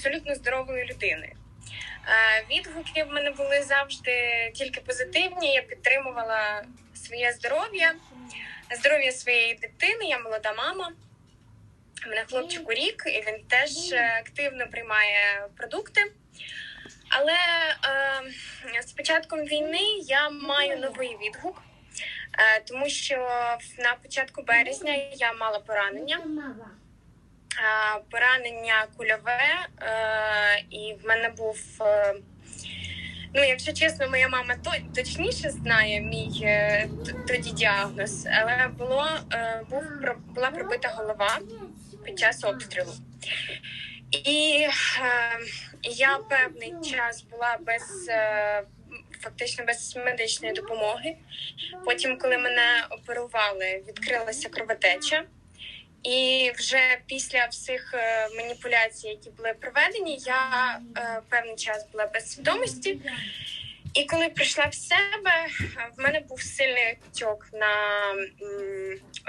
абсолютно здоровою людиною. Е, Відгуки в мене були завжди тільки позитивні. Я підтримувала своє здоров'я, здоров'я своєї дитини. Я молода мама. У мене хлопчику рік, і він теж активно приймає продукти. Але е, з початком війни я маю новий відгук, е, тому що на початку березня я мала поранення. Поранення кульове, е, і в мене був. е, Ну, якщо чесно, моя мама точніше знає мій е, тоді діагноз, але було був була пробита голова під час обстрілу. І я певний час була без фактично без медичної допомоги. Потім, коли мене оперували, відкрилася кровотеча. І вже після всіх е, маніпуляцій, які були проведені, я е, певний час була без свідомості. І коли прийшла в себе, в мене був сильний отек на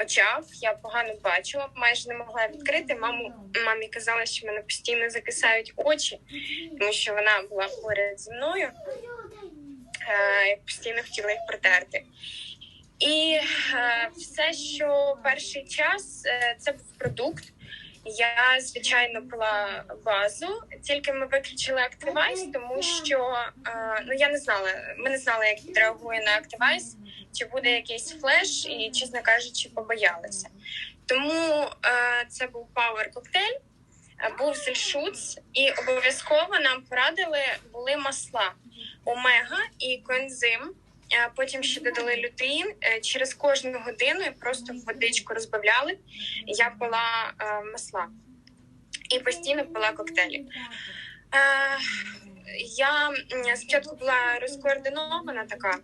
очах. Я погано бачила, майже не могла відкрити. Маму мамі казала, що мене постійно закисають очі, тому що вона була поряд зі мною. Е, постійно хотіла їх протерти. І е, все, що перший час, е, це був продукт. Я звичайно пила базу, тільки ми виключили Activize, тому що е, ну я не знала. Ми не знали, як відреагує на Activize, чи буде якийсь флеш, і чесно кажучи, побоялися. Тому це був Power коктейль, був зельшуц, і обов'язково нам порадили були масла омега і коензим. Потім ще додали лютеїн. Е, Через кожну годину і просто водичку розбавляли. Я пила е, масла і постійно пила коктейлі. Е, я спочатку була розкоординована така,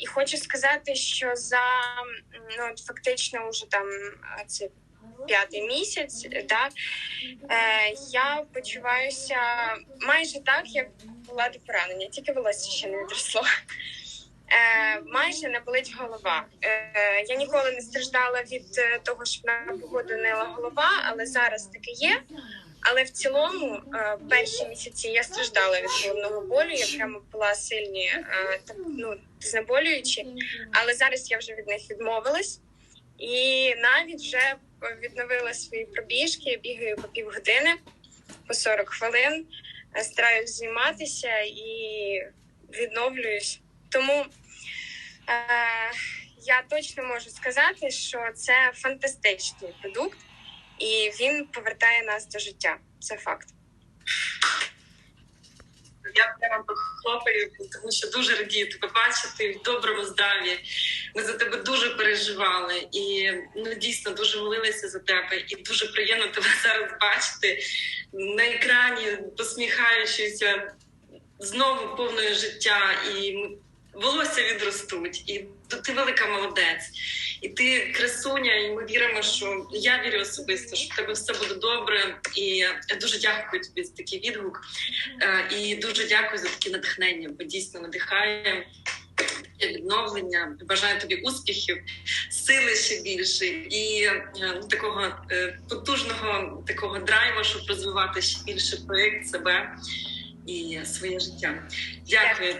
і хочу сказати, що за ну фактично вже там це п'ятий місяць, да, я почуваюся майже так, як була до поранення, тільки волосся ще не відросло. Е, майже не болить голова. Е, я ніколи не страждала від е, того, що на погоду нила голова, але зараз таке є. Але в цілому, е, перші місяці я страждала від головного болю. Я прямо була сильні е, так, ну, знеболюючі, але зараз я вже від них відмовилась і навіть вже відновила свої пробіжки. Я бігаю по півгодини, по 40 хвилин, е, стараюсь займатися і відновлююсь. Тому е, я точно можу сказати, що це фантастичний продукт, і він повертає нас до життя. Це факт. Я прямо похлопаю, тому що дуже радію тебе бачити в доброму здраві. Ми за тебе дуже переживали і ну дійсно дуже молилися за тебе. І дуже приємно тебе зараз бачити на екрані, посміхаючися знову повною життя і волосся відростуть. І ти велика молодець. І ти красуня, і ми віримо, що я вірю особисто, що в тебе все буде добре. І я дуже дякую тобі за такий відгук. Е, І дуже дякую за таке натхнення, бо дійсно надихає відновлення. Бажаю тобі успіхів, сили ще більше і е, ну, такого е, потужного такого драйву, щоб розвивати ще більше проєкт себе і своє життя. Дякую.